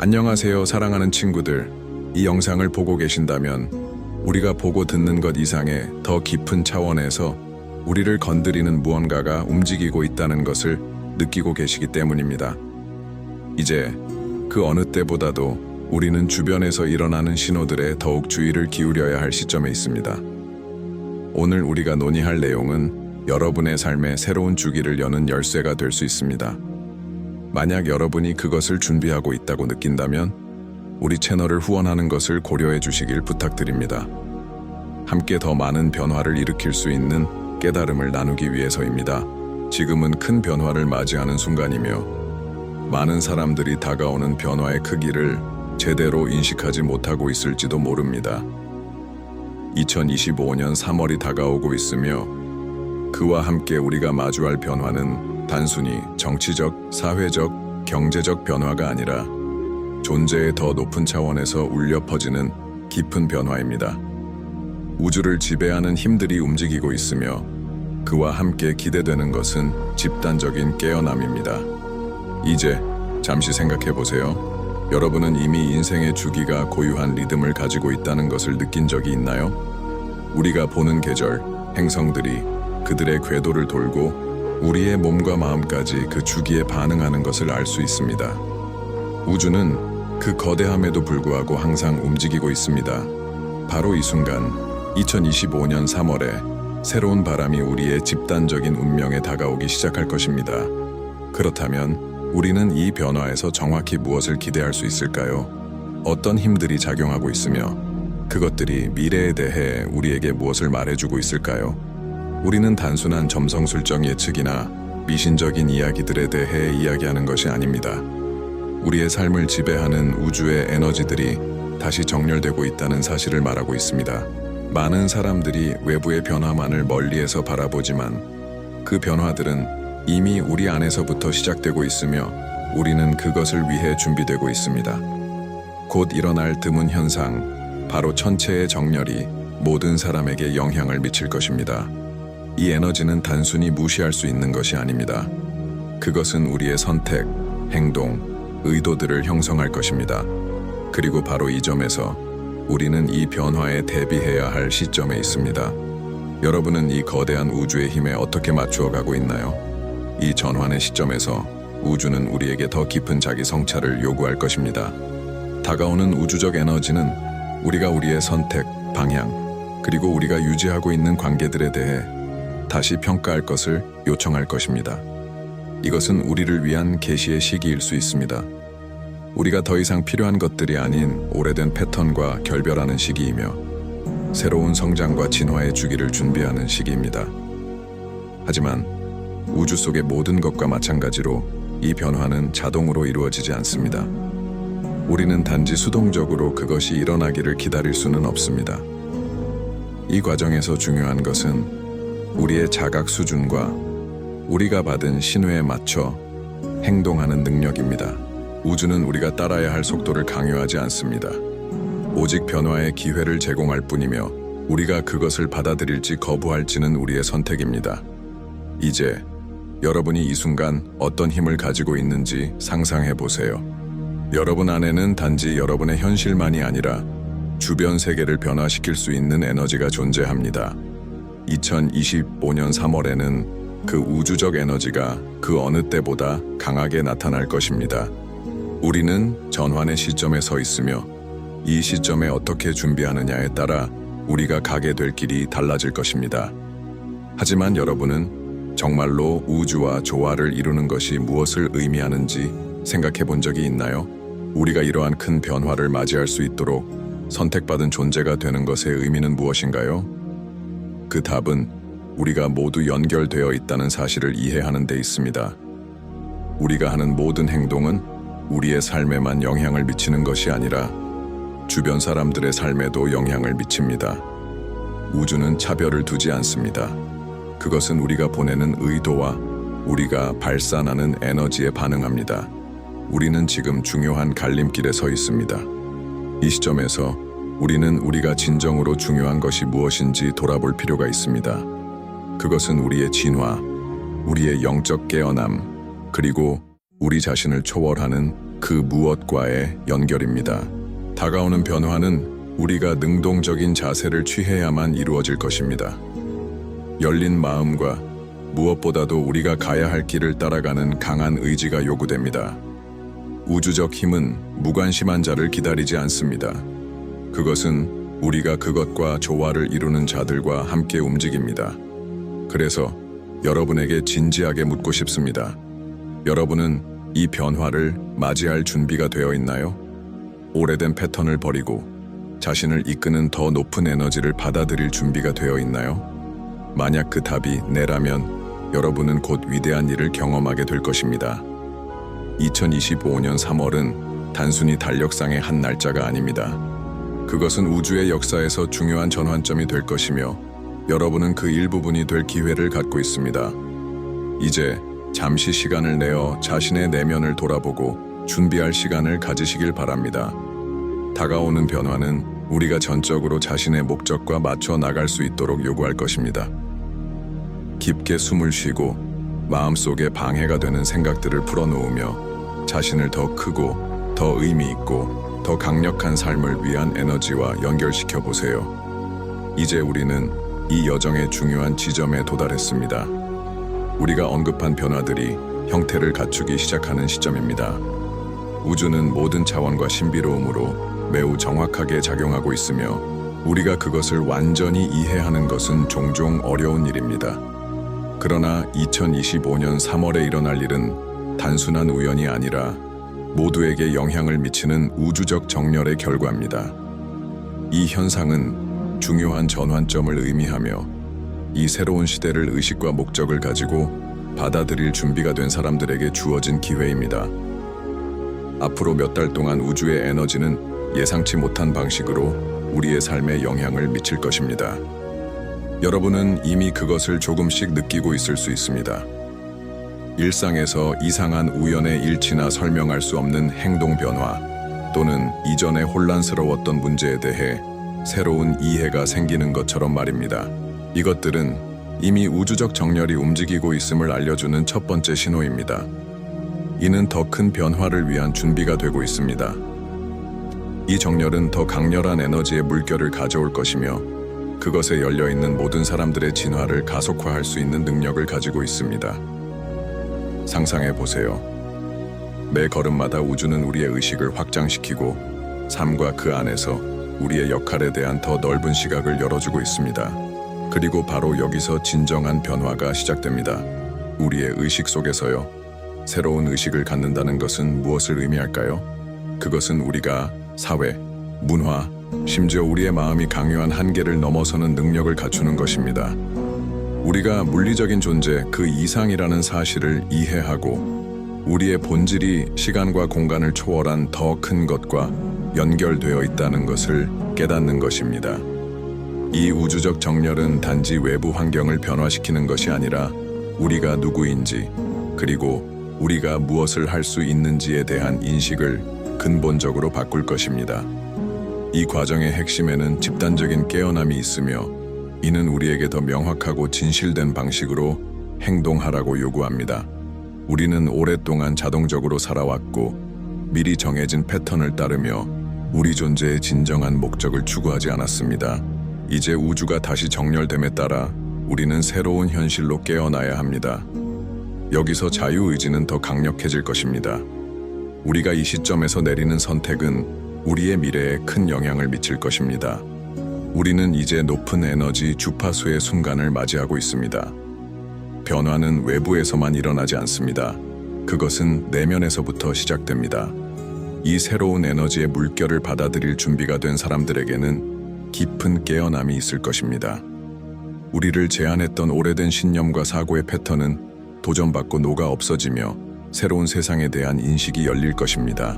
안녕하세요, 사랑하는 친구들. 이 영상을 보고 계신다면 우리가 보고 듣는 것 이상의 더 깊은 차원에서 우리를 건드리는 무언가가 움직이고 있다는 것을 느끼고 계시기 때문입니다. 이제 그 어느 때보다도 우리는 주변에서 일어나는 신호들에 더욱 주의를 기울여야 할 시점에 있습니다. 오늘 우리가 논의할 내용은 여러분의 삶에 새로운 주기를 여는 열쇠가 될 수 있습니다. 만약 여러분이 그것을 준비하고 있다고 느낀다면 우리 채널을 후원하는 것을 고려해 주시길 부탁드립니다. 함께 더 많은 변화를 일으킬 수 있는 깨달음을 나누기 위해서입니다. 지금은 큰 변화를 맞이하는 순간이며 많은 사람들이 다가오는 변화의 크기를 제대로 인식하지 못하고 있을지도 모릅니다. 2025년 3월이 다가오고 있으며 그와 함께 우리가 마주할 변화는 단순히 정치적, 사회적, 경제적 변화가 아니라 존재의 더 높은 차원에서 울려 퍼지는 깊은 변화입니다. 우주를 지배하는 힘들이 움직이고 있으며 그와 함께 기대되는 것은 집단적인 깨어남입니다. 이제 잠시 생각해 보세요. 여러분은 이미 인생의 주기가 고유한 리듬을 가지고 있다는 것을 느낀 적이 있나요? 우리가 보는 계절, 행성들이 그들의 궤도를 돌고 우리의 몸과 마음까지 그 주기에 반응하는 것을 알 수 있습니다. 우주는 그 거대함에도 불구하고 항상 움직이고 있습니다. 바로 이 순간, 2025년 3월에 새로운 바람이 우리의 집단적인 운명에 다가오기 시작할 것입니다. 그렇다면 우리는 이 변화에서 정확히 무엇을 기대할 수 있을까요? 어떤 힘들이 작용하고 있으며 그것들이 미래에 대해 우리에게 무엇을 말해주고 있을까요? 우리는 단순한 점성술정 예측이나 미신적인 이야기들에 대해 이야기하는 것이 아닙니다. 우리의 삶을 지배하는 우주의 에너지들이 다시 정렬되고 있다는 사실을 말하고 있습니다. 많은 사람들이 외부의 변화만을 멀리에서 바라보지만 그 변화들은 이미 우리 안에서부터 시작되고 있으며 우리는 그것을 위해 준비되고 있습니다. 곧 일어날 드문 현상, 바로 천체의 정렬이 모든 사람에게 영향을 미칠 것입니다. 이 에너지는 단순히 무시할 수 있는 것이 아닙니다. 그것은 우리의 선택, 행동, 의도들을 형성할 것입니다. 그리고 바로 이 점에서 우리는 이 변화에 대비해야 할 시점에 있습니다. 여러분은 이 거대한 우주의 힘에 어떻게 맞추어 가고 있나요? 이 전환의 시점에서 우주는 우리에게 더 깊은 자기 성찰을 요구할 것입니다. 다가오는 우주적 에너지는 우리가 우리의 선택, 방향, 그리고 우리가 유지하고 있는 관계들에 대해 다시 평가할 것을 요청할 것입니다. 이것은 우리를 위한 계시의 시기일 수 있습니다. 우리가 더 이상 필요한 것들이 아닌 오래된 패턴과 결별하는 시기이며 새로운 성장과 진화의 주기를 준비하는 시기입니다. 하지만 우주 속의 모든 것과 마찬가지로 이 변화는 자동으로 이루어지지 않습니다. 우리는 단지 수동적으로 그것이 일어나기를 기다릴 수는 없습니다. 이 과정에서 중요한 것은 우리의 자각 수준과 우리가 받은 신호에 맞춰 행동하는 능력입니다. 우주는 우리가 따라야 할 속도를 강요하지 않습니다. 오직 변화의 기회를 제공할 뿐이며 우리가 그것을 받아들일지 거부할지는 우리의 선택입니다. 이제 여러분이 이 순간 어떤 힘을 가지고 있는지 상상해 보세요. 여러분 안에는 단지 여러분의 현실만이 아니라 주변 세계를 변화시킬 수 있는 에너지가 존재합니다. 2025년 3월에는 그 우주적 에너지가 그 어느 때보다 강하게 나타날 것입니다. 우리는 전환의 시점에 서 있으며 이 시점에 어떻게 준비하느냐에 따라 우리가 가게 될 길이 달라질 것입니다. 하지만 여러분은 정말로 우주와 조화를 이루는 것이 무엇을 의미하는지 생각해 본 적이 있나요? 우리가 이러한 큰 변화를 맞이할 수 있도록 선택받은 존재가 되는 것의 의미는 무엇인가요? 그 답은 우리가 모두 연결되어 있다는 사실을 이해하는 데 있습니다. 우리가 하는 모든 행동은 우리의 삶에만 영향을 미치는 것이 아니라 주변 사람들의 삶에도 영향을 미칩니다. 우주는 차별을 두지 않습니다. 그것은 우리가 보내는 의도와 우리가 발산하는 에너지에 반응합니다. 우리는 지금 중요한 갈림길에 서 있습니다. 이 시점에서 우리는 우리가 진정으로 중요한 것이 무엇인지 돌아볼 필요가 있습니다. 그것은 우리의 진화, 우리의 영적 깨어남, 그리고 우리 자신을 초월하는 그 무엇과의 연결입니다. 다가오는 변화는 우리가 능동적인 자세를 취해야만 이루어질 것입니다. 열린 마음과 무엇보다도 우리가 가야 할 길을 따라가는 강한 의지가 요구됩니다. 우주적 힘은 무관심한 자를 기다리지 않습니다. 그것은 우리가 그것과 조화를 이루는 자들과 함께 움직입니다. 그래서 여러분에게 진지하게 묻고 싶습니다. 여러분은 이 변화를 맞이할 준비가 되어 있나요? 오래된 패턴을 버리고 자신을 이끄는 더 높은 에너지를 받아들일 준비가 되어 있나요? 만약 그 답이 네라면 여러분은 곧 위대한 일을 경험하게 될 것입니다. 2025년 3월은 단순히 달력상의 한 날짜가 아닙니다. 그것은 우주의 역사에서 중요한 전환점이 될 것이며 여러분은 그 일부분이 될 기회를 갖고 있습니다. 이제 잠시 시간을 내어 자신의 내면을 돌아보고 준비할 시간을 가지시길 바랍니다. 다가오는 변화는 우리가 전적으로 자신의 목적과 맞춰 나갈 수 있도록 요구할 것입니다. 깊게 숨을 쉬고 마음속에 방해가 되는 생각들을 풀어놓으며 자신을 더 크고 더 의미 있고 더 강력한 삶을 위한 에너지와 연결시켜 보세요. 이제 우리는 이 여정의 중요한 지점에 도달했습니다. 우리가 언급한 변화들이 형태를 갖추기 시작하는 시점입니다. 우주는 모든 차원과 신비로움으로 매우 정확하게 작용하고 있으며 우리가 그것을 완전히 이해하는 것은 종종 어려운 일입니다. 그러나 2025년 3월에 일어날 일은 단순한 우연이 아니라 모두에게 영향을 미치는 우주적 정렬의 결과입니다. 이 현상은 중요한 전환점을 의미하며 이 새로운 시대를 의식과 목적을 가지고 받아들일 준비가 된 사람들에게 주어진 기회입니다. 앞으로 몇 달 동안 우주의 에너지는 예상치 못한 방식으로 우리의 삶에 영향을 미칠 것입니다. 여러분은 이미 그것을 조금씩 느끼고 있을 수 있습니다. 일상에서 이상한 우연의 일치나 설명할 수 없는 행동 변화 또는 이전에 혼란스러웠던 문제에 대해 새로운 이해가 생기는 것처럼 말입니다. 이것들은 이미 우주적 정렬이 움직이고 있음을 알려주는 첫 번째 신호입니다. 이는 더 큰 변화를 위한 준비가 되고 있습니다. 이 정렬은 더 강렬한 에너지의 물결을 가져올 것이며 그것에 열려 있는 모든 사람들의 진화를 가속화할 수 있는 능력을 가지고 있습니다. 상상해 보세요. 매 걸음마다 우주는 우리의 의식을 확장시키고 삶과 그 안에서 우리의 역할에 대한 더 넓은 시각을 열어주고 있습니다. 그리고 바로 여기서 진정한 변화가 시작됩니다. 우리의 의식 속에서요. 새로운 의식을 갖는다는 것은 무엇을 의미할까요? 그것은 우리가 사회, 문화, 심지어 우리의 마음이 강요한 한계를 넘어서는 능력을 갖추는 것입니다. 우리가 물리적인 존재 그 이상이라는 사실을 이해하고 우리의 본질이 시간과 공간을 초월한 더 큰 것과 연결되어 있다는 것을 깨닫는 것입니다. 이 우주적 정렬은 단지 외부 환경을 변화시키는 것이 아니라 우리가 누구인지 그리고 우리가 무엇을 할 수 있는지에 대한 인식을 근본적으로 바꿀 것입니다. 이 과정의 핵심에는 집단적인 깨어남이 있으며 이는 우리에게 더 명확하고 진실된 방식으로 행동하라고 요구합니다. 우리는 오랫동안 자동적으로 살아왔고 미리 정해진 패턴을 따르며 우리 존재의 진정한 목적을 추구하지 않았습니다. 이제 우주가 다시 정렬됨에 따라 우리는 새로운 현실로 깨어나야 합니다. 여기서 자유의지는 더 강력해질 것입니다. 우리가 이 시점에서 내리는 선택은 우리의 미래에 큰 영향을 미칠 것입니다. 우리는 이제 높은 에너지 주파수의 순간을 맞이하고 있습니다. 변화는 외부에서만 일어나지 않습니다. 그것은 내면에서부터 시작됩니다. 이 새로운 에너지의 물결을 받아들일 준비가 된 사람들에게는 깊은 깨어남이 있을 것입니다. 우리를 제한했던 오래된 신념과 사고의 패턴은 도전받고 녹아 없어지며 새로운 세상에 대한 인식이 열릴 것입니다.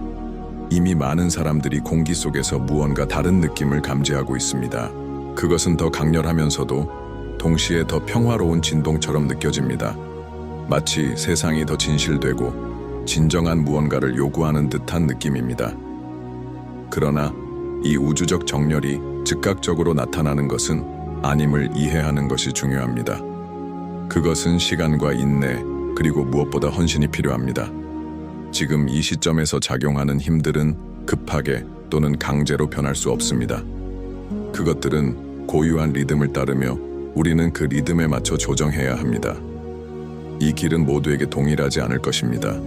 이미 많은 사람들이 공기 속에서 무언가 다른 느낌을 감지하고 있습니다. 그것은 더 강렬하면서도 동시에 더 평화로운 진동처럼 느껴집니다. 마치 세상이 더 진실되고 진정한 무언가를 요구하는 듯한 느낌입니다. 그러나 이 우주적 정렬이 즉각적으로 나타나는 것은 아님을 이해하는 것이 중요합니다. 그것은 시간과 인내, 그리고 무엇보다 헌신이 필요합니다. 지금 이 시점에서 작용하는 힘들은 급하게 또는 강제로 변할 수 없습니다. 그것들은 고유한 리듬을 따르며 우리는 그 리듬에 맞춰 조정해야 합니다. 이 길은 모두에게 동일하지 않을 것입니다.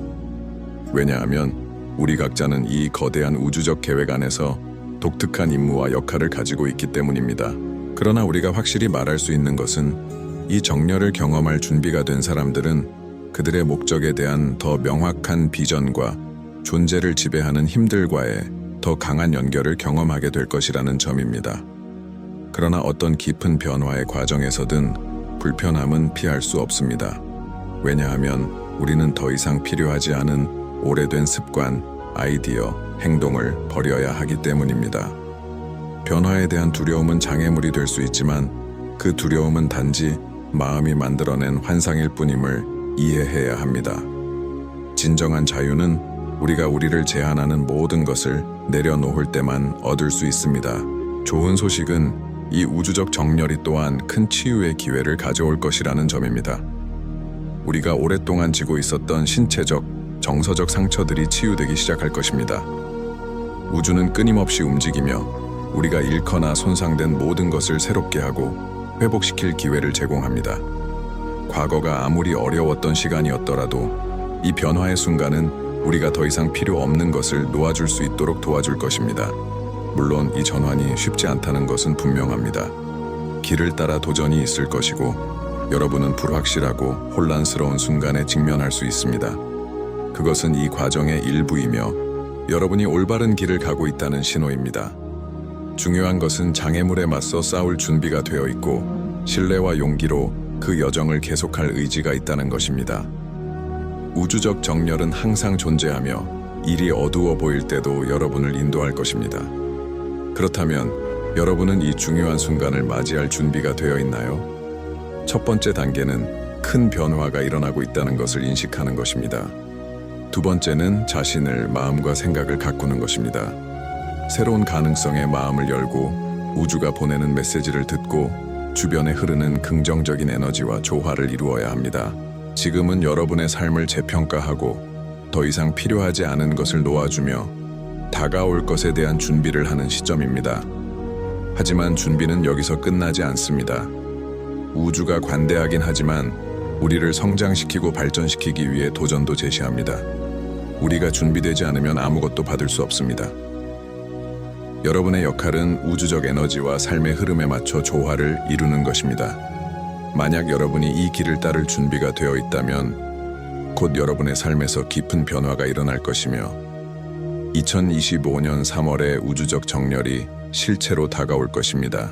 왜냐하면 우리 각자는 이 거대한 우주적 계획 안에서 독특한 임무와 역할을 가지고 있기 때문입니다. 그러나 우리가 확실히 말할 수 있는 것은 이 정렬을 경험할 준비가 된 사람들은 그들의 목적에 대한 더 명확한 비전과 존재를 지배하는 힘들과의 더 강한 연결을 경험하게 될 것이라는 점입니다. 그러나 어떤 깊은 변화의 과정에서든 불편함은 피할 수 없습니다. 왜냐하면 우리는 더 이상 필요하지 않은 오래된 습관, 아이디어, 행동을 버려야 하기 때문입니다. 변화에 대한 두려움은 장애물이 될 수 있지만 그 두려움은 단지 마음이 만들어낸 환상일 뿐임을 이해해야 합니다. 진정한 자유는 우리가 우리를 제한하는 모든 것을 내려놓을 때만 얻을 수 있습니다. 좋은 소식은 이 우주적 정렬이 또한 큰 치유의 기회를 가져올 것이라는 점입니다. 우리가 오랫동안 지고 있었던 신체적, 정서적 상처들이 치유되기 시작할 것입니다. 우주는 끊임없이 움직이며 우리가 잃거나 손상된 모든 것을 새롭게 하고 회복시킬 기회를 제공합니다. 과거가 아무리 어려웠던 시간이었더라도 이 변화의 순간은 우리가 더 이상 필요 없는 것을 놓아줄 수 있도록 도와줄 것입니다. 물론 이 전환이 쉽지 않다는 것은 분명합니다. 길을 따라 도전이 있을 것이고 여러분은 불확실하고 혼란스러운 순간에 직면할 수 있습니다. 그것은 이 과정의 일부이며 여러분이 올바른 길을 가고 있다는 신호입니다. 중요한 것은 장애물에 맞서 싸울 준비가 되어 있고 신뢰와 용기로 그 여정을 계속할 의지가 있다는 것입니다. 우주적 정렬은 항상 존재하며 일이 어두워 보일 때도 여러분을 인도할 것입니다. 그렇다면 여러분은 이 중요한 순간을 맞이할 준비가 되어 있나요? 첫 번째 단계는 큰 변화가 일어나고 있다는 것을 인식하는 것입니다. 두 번째는 자신을 마음과 생각을 가꾸는 것입니다. 새로운 가능성에 마음을 열고 우주가 보내는 메시지를 듣고 주변에 흐르는 긍정적인 에너지와 조화를 이루어야 합니다. 지금은 여러분의 삶을 재평가하고 더 이상 필요하지 않은 것을 놓아주며 다가올 것에 대한 준비를 하는 시점입니다. 하지만 준비는 여기서 끝나지 않습니다. 우주가 관대하긴 하지만 우리를 성장시키고 발전시키기 위해 도전도 제시합니다. 우리가 준비되지 않으면 아무것도 받을 수 없습니다. 여러분의 역할은 우주적 에너지와 삶의 흐름에 맞춰 조화를 이루는 것입니다. 만약 여러분이 이 길을 따를 준비가 되어 있다면 곧 여러분의 삶에서 깊은 변화가 일어날 것이며 2025년 3월의 우주적 정렬이 실체로 다가올 것입니다.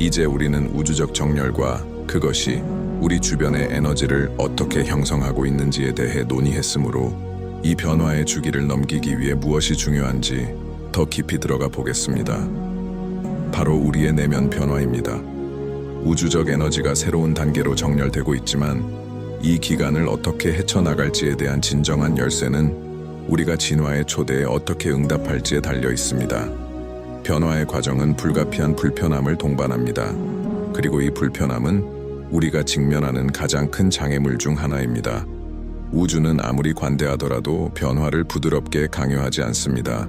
이제 우리는 우주적 정렬과 그것이 우리 주변의 에너지를 어떻게 형성하고 있는지에 대해 논의했으므로 이 변화의 주기를 넘기기 위해 무엇이 중요한지 더 깊이 들어가 보겠습니다. 바로 우리의 내면 변화입니다. 우주적 에너지가 새로운 단계로 정렬되고 있지만 이 기간을 어떻게 헤쳐나갈지에 대한 진정한 열쇠는 우리가 진화의 초대에 어떻게 응답할지에 달려 있습니다. 변화의 과정은 불가피한 불편함을 동반합니다. 그리고 이 불편함은 우리가 직면하는 가장 큰 장애물 중 하나입니다. 우주는 아무리 관대하더라도 변화를 부드럽게 강요하지 않습니다.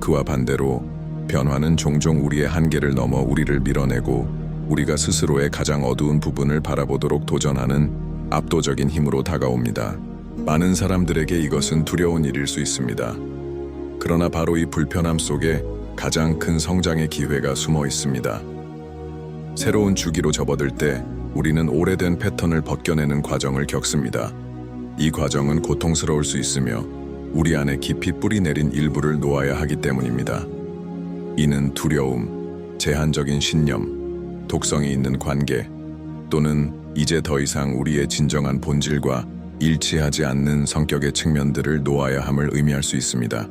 그와 반대로 변화는 종종 우리의 한계를 넘어 우리를 밀어내고 우리가 스스로의 가장 어두운 부분을 바라보도록 도전하는 압도적인 힘으로 다가옵니다. 많은 사람들에게 이것은 두려운 일일 수 있습니다. 그러나 바로 이 불편함 속에 가장 큰 성장의 기회가 숨어 있습니다. 새로운 주기로 접어들 때 우리는 오래된 패턴을 벗겨내는 과정을 겪습니다. 이 과정은 고통스러울 수 있으며 우리 안에 깊이 뿌리 내린 일부를 놓아야 하기 때문입니다. 이는 두려움, 제한적인 신념, 독성이 있는 관계, 또는 이제 더 이상 우리의 진정한 본질과 일치하지 않는 성격의 측면들을 놓아야 함을 의미할 수 있습니다.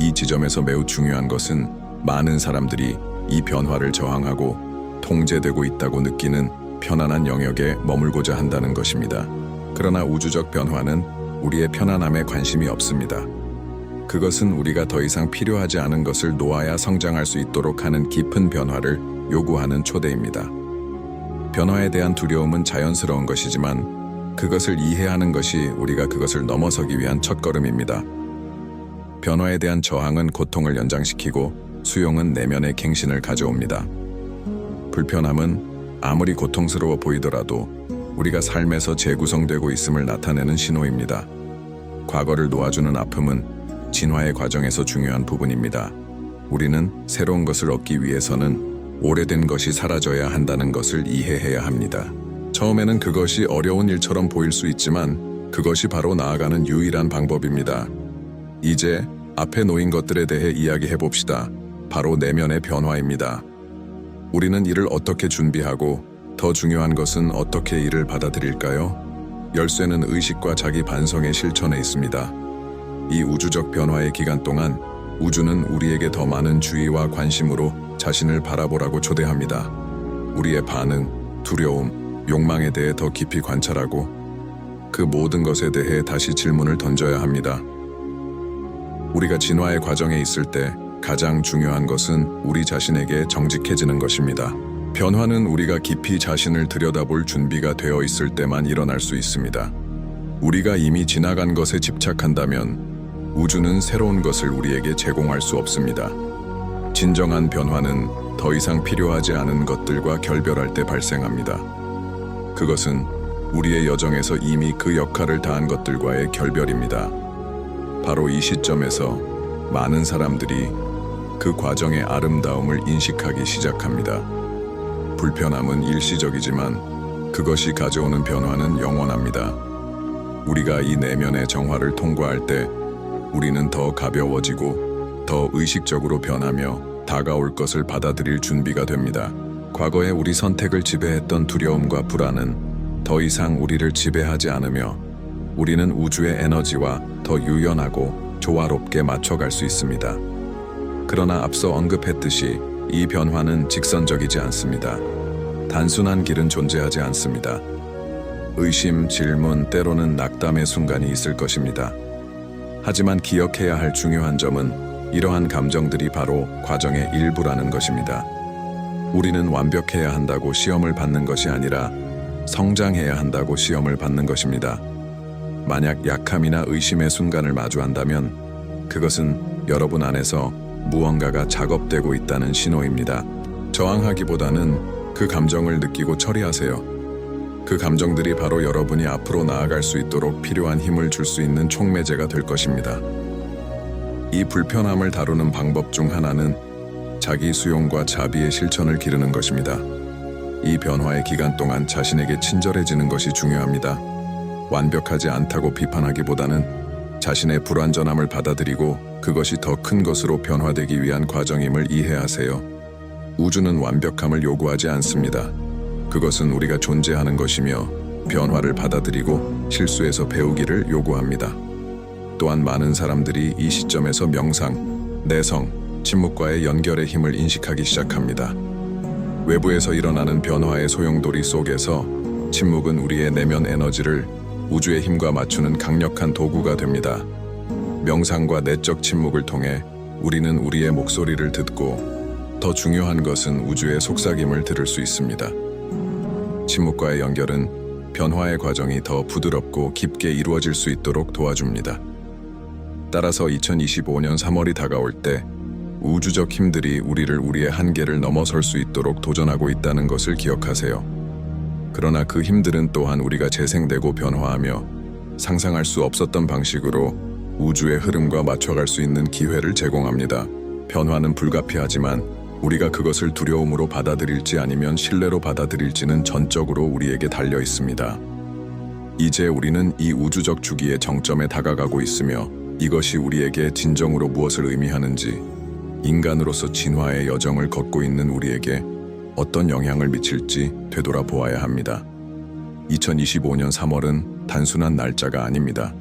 이 지점에서 매우 중요한 것은 많은 사람들이 이 변화를 저항하고 통제되고 있다고 느끼는 편안한 영역에 머물고자 한다는 것입니다. 그러나 우주적 변화는 우리의 편안함에 관심이 없습니다. 그것은 우리가 더 이상 필요하지 않은 것을 놓아야 성장할 수 있도록 하는 깊은 변화를 요구하는 초대입니다. 변화에 대한 두려움은 자연스러운 것이지만 그것을 이해하는 것이 우리가 그것을 넘어서기 위한 첫걸음입니다. 변화에 대한 저항은 고통을 연장시키고 수용은 내면의 갱신을 가져옵니다. 불편함은 아무리 고통스러워 보이더라도 우리가 삶에서 재구성되고 있음을 나타내는 신호입니다. 과거를 놓아주는 아픔은 진화의 과정에서 중요한 부분입니다. 우리는 새로운 것을 얻기 위해서는 오래된 것이 사라져야 한다는 것을 이해해야 합니다. 처음에는 그것이 어려운 일처럼 보일 수 있지만 그것이 바로 나아가는 유일한 방법입니다. 이제 앞에 놓인 것들에 대해 이야기해 봅시다. 바로 내면의 변화입니다. 우리는 이를 어떻게 준비하고 더 중요한 것은 어떻게 이를 받아들일까요? 열쇠는 의식과 자기 반성의 실천에 있습니다. 이 우주적 변화의 기간 동안 우주는 우리에게 더 많은 주의와 관심으로 자신을 바라보라고 초대합니다. 우리의 반응, 두려움, 욕망에 대해 더 깊이 관찰하고 그 모든 것에 대해 다시 질문을 던져야 합니다. 우리가 진화의 과정에 있을 때 가장 중요한 것은 우리 자신에게 정직해지는 것입니다. 변화는 우리가 깊이 자신을 들여다볼 준비가 되어 있을 때만 일어날 수 있습니다. 우리가 이미 지나간 것에 집착한다면 우주는 새로운 것을 우리에게 제공할 수 없습니다. 진정한 변화는 더 이상 필요하지 않은 것들과 결별할 때 발생합니다. 그것은 우리의 여정에서 이미 그 역할을 다한 것들과의 결별입니다. 바로 이 시점에서 많은 사람들이 그 과정의 아름다움을 인식하기 시작합니다. 불편함은 일시적이지만 그것이 가져오는 변화는 영원합니다. 우리가 이 내면의 정화를 통과할 때 우리는 더 가벼워지고 더 의식적으로 변하며 다가올 것을 받아들일 준비가 됩니다. 과거에 우리 선택을 지배했던 두려움과 불안은 더 이상 우리를 지배하지 않으며 우리는 우주의 에너지와 더 유연하고 조화롭게 맞춰갈 수 있습니다. 그러나 앞서 언급했듯이 이 변화는 직선적이지 않습니다. 단순한 길은 존재하지 않습니다. 의심, 질문, 때로는 낙담의 순간이 있을 것입니다. 하지만 기억해야 할 중요한 점은 이러한 감정들이 바로 과정의 일부라는 것입니다. 우리는 완벽해야 한다고 시험을 받는 것이 아니라 성장해야 한다고 시험을 받는 것입니다. 만약 약함이나 의심의 순간을 마주한다면 그것은 여러분 안에서 무언가가 작업되고 있다는 신호입니다. 저항하기보다는 그 감정을 느끼고 처리하세요. 그 감정들이 바로 여러분이 앞으로 나아갈 수 있도록 필요한 힘을 줄 수 있는 촉매제가 될 것입니다. 이 불편함을 다루는 방법 중 하나는 자기 수용과 자비의 실천을 기르는 것입니다. 이 변화의 기간 동안 자신에게 친절해지는 것이 중요합니다. 완벽하지 않다고 비판하기보다는 자신의 불완전함을 받아들이고 그것이 더 큰 것으로 변화되기 위한 과정임을 이해하세요. 우주는 완벽함을 요구하지 않습니다. 그것은 우리가 존재하는 것이며 변화를 받아들이고 실수에서 배우기를 요구합니다. 또한 많은 사람들이 이 시점에서 명상, 내성, 침묵과의 연결의 힘을 인식하기 시작합니다. 외부에서 일어나는 변화의 소용돌이 속에서 침묵은 우리의 내면 에너지를 우주의 힘과 맞추는 강력한 도구가 됩니다. 명상과 내적 침묵을 통해 우리는 우리의 목소리를 듣고 더 중요한 것은 우주의 속삭임을 들을 수 있습니다. 침묵과의 연결은 변화의 과정이 더 부드럽고 깊게 이루어질 수 있도록 도와줍니다. 따라서 2025년 3월이 다가올 때 우주적 힘들이 우리를 우리의 한계를 넘어설 수 있도록 도전하고 있다는 것을 기억하세요. 그러나 그 힘들은 또한 우리가 재생되고 변화하며 상상할 수 없었던 방식으로 우주의 흐름과 맞춰갈 수 있는 기회를 제공합니다. 변화는 불가피하지만 우리가 그것을 두려움으로 받아들일지 아니면 신뢰로 받아들일지는 전적으로 우리에게 달려 있습니다. 이제 우리는 이 우주적 주기의 정점에 다가가고 있으며 이것이 우리에게 진정으로 무엇을 의미하는지 인간으로서 진화의 여정을 걷고 있는 우리에게 어떤 영향을 미칠지 되돌아보아야 합니다. 2025년 3월은 단순한 날짜가 아닙니다.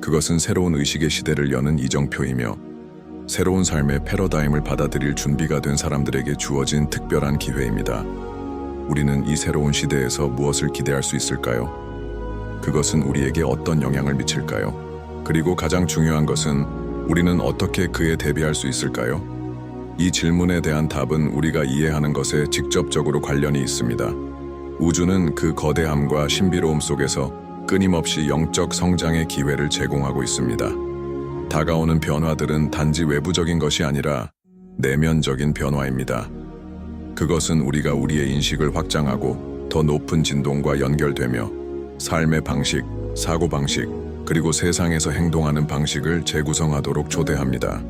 그것은 새로운 의식의 시대를 여는 이정표이며 새로운 삶의 패러다임을 받아들일 준비가 된 사람들에게 주어진 특별한 기회입니다. 우리는 이 새로운 시대에서 무엇을 기대할 수 있을까요? 그것은 우리에게 어떤 영향을 미칠까요? 그리고 가장 중요한 것은 우리는 어떻게 그에 대비할 수 있을까요? 이 질문에 대한 답은 우리가 이해하는 것에 직접적으로 관련이 있습니다. 우주는 그 거대함과 신비로움 속에서. 끊임없이 영적 성장의 기회를 제공하고 있습니다. 다가오는 변화들은 단지 외부적인 것이 아니라 내면적인 변화입니다. 그것은 우리가 우리의 인식을 확장하고 더 높은 진동과 연결되며 삶의 방식, 사고 방식, 그리고 세상에서 행동하는 방식을 재구성하도록 초대합니다.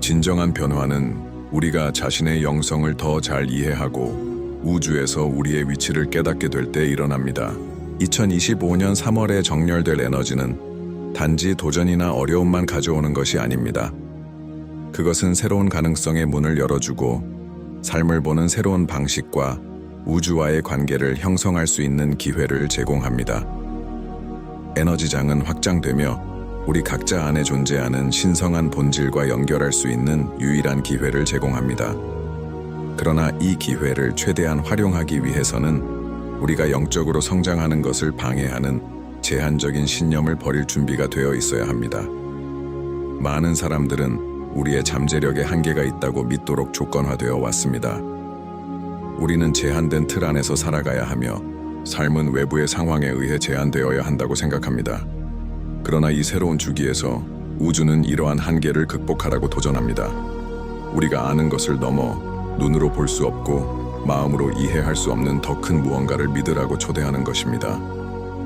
진정한 변화는 우리가 자신의 영성을 더 잘 이해하고 우주에서 우리의 위치를 깨닫게 될 때 일어납니다. 2025년 3월에 정렬될 에너지는 단지 도전이나 어려움만 가져오는 것이 아닙니다. 그것은 새로운 가능성의 문을 열어주고 삶을 보는 새로운 방식과 우주와의 관계를 형성할 수 있는 기회를 제공합니다. 에너지장은 확장되며 우리 각자 안에 존재하는 신성한 본질과 연결할 수 있는 유일한 기회를 제공합니다. 그러나 이 기회를 최대한 활용하기 위해서는 우리가 영적으로 성장하는 것을 방해하는 제한적인 신념을 버릴 준비가 되어 있어야 합니다. 많은 사람들은 우리의 잠재력에 한계가 있다고 믿도록 조건화되어 왔습니다. 우리는 제한된 틀 안에서 살아가야 하며 삶은 외부의 상황에 의해 제한되어야 한다고 생각합니다. 그러나 이 새로운 주기에서 우주는 이러한 한계를 극복하라고 도전합니다. 우리가 아는 것을 넘어 눈으로 볼 수 없고 마음으로 이해할 수 없는 더 큰 무언가를 믿으라고 초대하는 것입니다.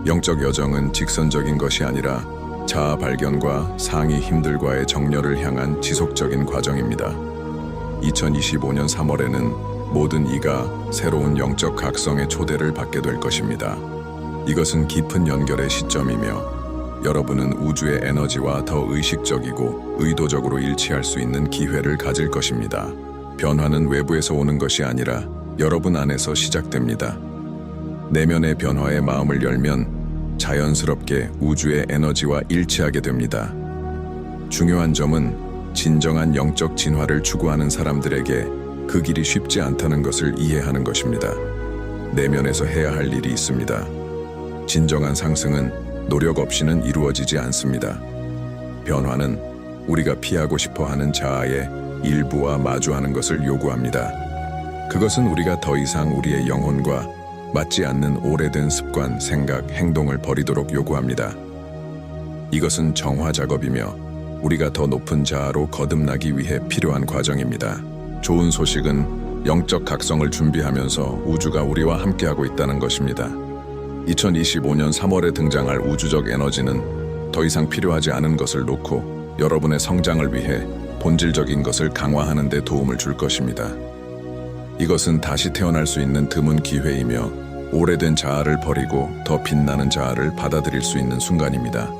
영적 여정은 직선적인 것이 아니라 자아 발견과 상위 힘들과의 정렬을 향한 지속적인 과정입니다. 2025년 3월에는 모든 이가 새로운 영적 각성의 초대를 받게 될 것입니다. 이것은 깊은 연결의 시점이며 여러분은 우주의 에너지와 더 의식적이고 의도적으로 일치할 수 있는 기회를 가질 것입니다. 변화는 외부에서 오는 것이 아니라 여러분 안에서 시작됩니다. 내면의 변화에 마음을 열면 자연스럽게 우주의 에너지와 일치하게 됩니다. 중요한 점은 진정한 영적 진화를 추구하는 사람들에게 그 길이 쉽지 않다는 것을 이해하는 것입니다. 내면에서 해야 할 일이 있습니다. 진정한 상승은 노력 없이는 이루어지지 않습니다. 변화는 우리가 피하고 싶어 하는 자아의 일부와 마주하는 것을 요구합니다. 그것은 우리가 더 이상 우리의 영혼과 맞지 않는 오래된 습관, 생각, 행동을 버리도록 요구합니다. 이것은 정화 작업이며 우리가 더 높은 자아로 거듭나기 위해 필요한 과정입니다. 좋은 소식은 영적 각성을 준비하면서 우주가 우리와 함께하고 있다는 것입니다. 2025년 3월에 등장할 우주적 에너지는 더 이상 필요하지 않은 것을 놓고 여러분의 성장을 위해 본질적인 것을 강화하는 데 도움을 줄 것입니다. 이것은 다시 태어날 수 있는 드문 기회이며 오래된 자아를 버리고 더 빛나는 자아를 받아들일 수 있는 순간입니다.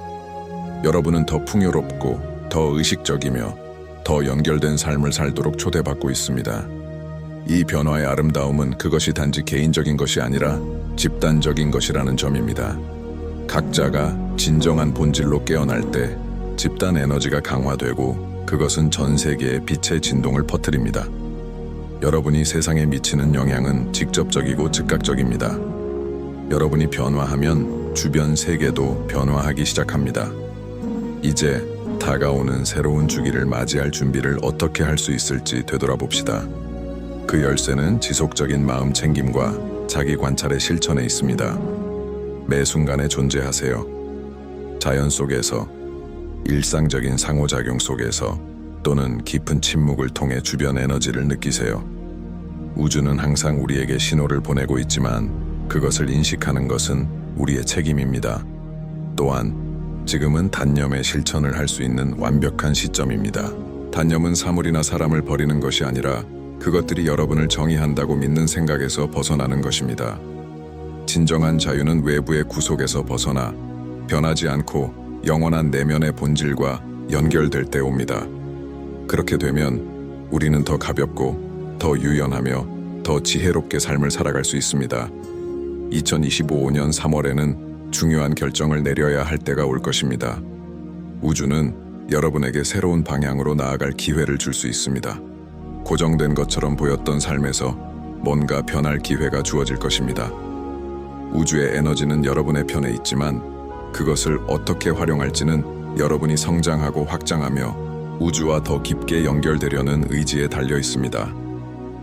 여러분은 더 풍요롭고 더 의식적이며 더 연결된 삶을 살도록 초대받고 있습니다. 이 변화의 아름다움은 그것이 단지 개인적인 것이 아니라 집단적인 것이라는 점입니다. 각자가 진정한 본질로 깨어날 때 집단 에너지가 강화되고 그것은 전 세계에 빛의 진동을 퍼뜨립니다. 여러분이 세상에 미치는 영향은 직접적이고 즉각적입니다. 여러분이 변화하면 주변 세계도 변화하기 시작합니다. 이제 다가오는 새로운 주기를 맞이할 준비를 어떻게 할 수 있을지 되돌아봅시다. 그 열쇠는 지속적인 마음 챙김과 자기 관찰의 실천에 있습니다. 매 순간에 존재하세요. 자연 속에서, 일상적인 상호작용 속에서 또는 깊은 침묵을 통해 주변 에너지를 느끼세요. 우주는 항상 우리에게 신호를 보내고 있지만 그것을 인식하는 것은 우리의 책임입니다. 또한 지금은 단념의 실천을 할 수 있는 완벽한 시점입니다. 단념은 사물이나 사람을 버리는 것이 아니라 그것들이 여러분을 정의한다고 믿는 생각에서 벗어나는 것입니다. 진정한 자유는 외부의 구속에서 벗어나 변하지 않고 영원한 내면의 본질과 연결될 때 옵니다. 그렇게 되면 우리는 더 가볍고 더 유연하며 더 지혜롭게 삶을 살아갈 수 있습니다. 2025년 3월에는 중요한 결정을 내려야 할 때가 올 것입니다. 우주는 여러분에게 새로운 방향으로 나아갈 기회를 줄 수 있습니다. 고정된 것처럼 보였던 삶에서 뭔가 변할 기회가 주어질 것입니다. 우주의 에너지는 여러분의 편에 있지만 그것을 어떻게 활용할지는 여러분이 성장하고 확장하며 우주와 더 깊게 연결되려는 의지에 달려 있습니다.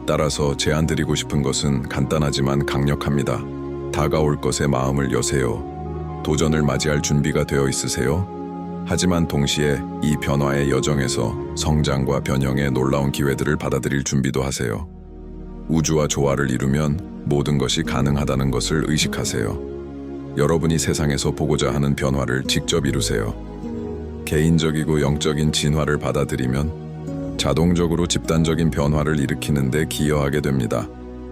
따라서 제안드리고 싶은 것은 간단하지만 강력합니다. 다가올 것에 마음을 여세요. 도전을 맞이할 준비가 되어 있으세요? 하지만 동시에 이 변화의 여정에서 성장과 변형의 놀라운 기회들을 받아들일 준비도 하세요. 우주와 조화를 이루면 모든 것이 가능하다는 것을 의식하세요. 여러분이 세상에서 보고자 하는 변화를 직접 이루세요. 개인적이고 영적인 진화를 받아들이면 자동적으로 집단적인 변화를 일으키는데 기여하게 됩니다.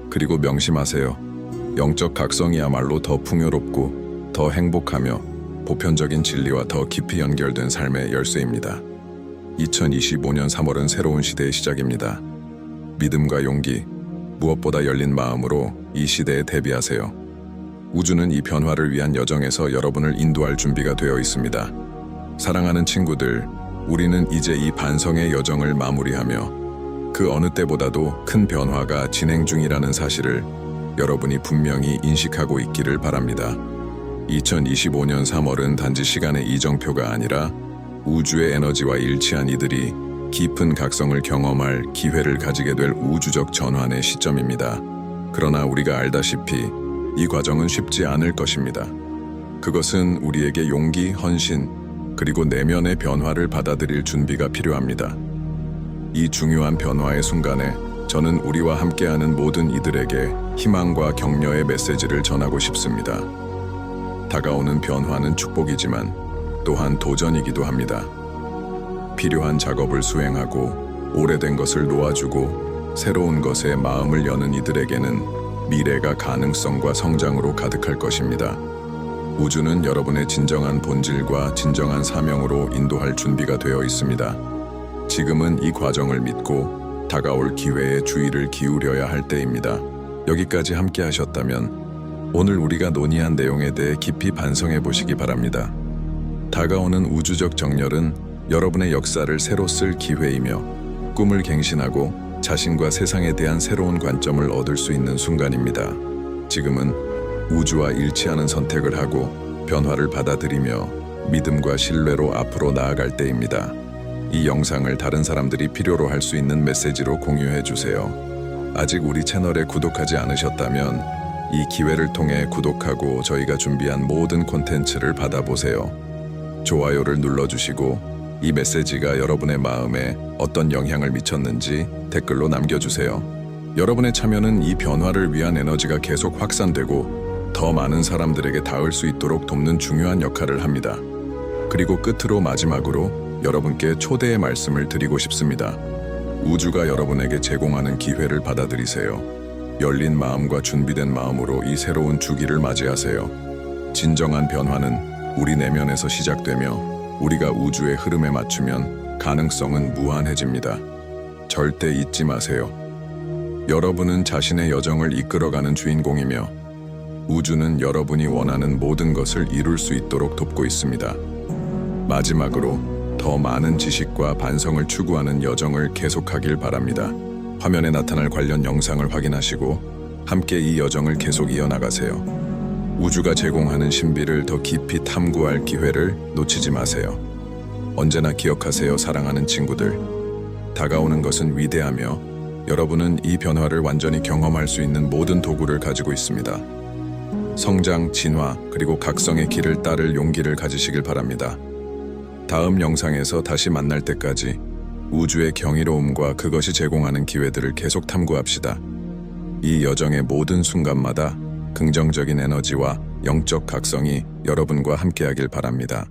그리고 명심하세요. 영적 각성이야말로 더 풍요롭고 더 행복하며 보편적인 진리와 더 깊이 연결된 삶의 열쇠입니다. 2025년 3월은 새로운 시대의 시작입니다. 믿음과 용기, 무엇보다 열린 마음으로 이 시대에 대비하세요. 우주는 이 변화를 위한 여정에서 여러분을 인도할 준비가 되어 있습니다. 사랑하는 친구들, 우리는 이제 이 반성의 여정을 마무리하며 그 어느 때보다도 큰 변화가 진행 중이라는 사실을 여러분이 분명히 인식하고 있기를 바랍니다. 2025년 3월은 단지 시간의 이정표가 아니라 우주의 에너지와 일치한 이들이 깊은 각성을 경험할 기회를 가지게 될 우주적 전환의 시점입니다. 그러나 우리가 알다시피 이 과정은 쉽지 않을 것입니다. 그것은 우리에게 용기, 헌신, 그리고 내면의 변화를 받아들일 준비가 필요합니다. 이 중요한 변화의 순간에 저는 우리와 함께하는 모든 이들에게 희망과 격려의 메시지를 전하고 싶습니다. 다가오는 변화는 축복이지만 또한 도전이기도 합니다. 필요한 작업을 수행하고 오래된 것을 놓아주고 새로운 것에 마음을 여는 이들에게는 미래가 가능성과 성장으로 가득할 것입니다. 우주는 여러분의 진정한 본질과 진정한 사명으로 인도할 준비가 되어 있습니다. 지금은 이 과정을 믿고 다가올 기회에 주의를 기울여야 할 때입니다. 여기까지 함께 하셨다면 오늘 우리가 논의한 내용에 대해 깊이 반성해 보시기 바랍니다. 다가오는 우주적 정렬은 여러분의 역사를 새로 쓸 기회이며 꿈을 갱신하고 자신과 세상에 대한 새로운 관점을 얻을 수 있는 순간입니다. 지금은 우주와 일치하는 선택을 하고 변화를 받아들이며 믿음과 신뢰로 앞으로 나아갈 때입니다. 이 영상을 다른 사람들이 필요로 할 수 있는 메시지로 공유해 주세요. 아직 우리 채널에 구독하지 않으셨다면 이 기회를 통해 구독하고 저희가 준비한 모든 콘텐츠를 받아보세요. 좋아요를 눌러주시고 이 메시지가 여러분의 마음에 어떤 영향을 미쳤는지 댓글로 남겨주세요. 여러분의 참여는 이 변화를 위한 에너지가 계속 확산되고 더 많은 사람들에게 닿을 수 있도록 돕는 중요한 역할을 합니다. 그리고 끝으로 마지막으로 여러분께 초대의 말씀을 드리고 싶습니다. 우주가 여러분에게 제공하는 기회를 받아들이세요. 열린 마음과 준비된 마음으로 이 새로운 주기를 맞이하세요. 진정한 변화는 우리 내면에서 시작되며 우리가 우주의 흐름에 맞추면 가능성은 무한해집니다. 절대 잊지 마세요. 여러분은 자신의 여정을 이끌어가는 주인공이며 우주는 여러분이 원하는 모든 것을 이룰 수 있도록 돕고 있습니다. 마지막으로 더 많은 지식과 반성을 추구하는 여정을 계속하길 바랍니다. 화면에 나타날 관련 영상을 확인하시고 함께 이 여정을 계속 이어나가세요. 우주가 제공하는 신비를 더 깊이 탐구할 기회를 놓치지 마세요. 언제나 기억하세요, 사랑하는 친구들. 다가오는 것은 위대하며 여러분은 이 변화를 완전히 경험할 수 있는 모든 도구를 가지고 있습니다. 성장, 진화, 그리고 각성의 길을 따를 용기를 가지시길 바랍니다. 다음 영상에서 다시 만날 때까지 우주의 경이로움과 그것이 제공하는 기회들을 계속 탐구합시다. 이 여정의 모든 순간마다 긍정적인 에너지와 영적 각성이 여러분과 함께하길 바랍니다.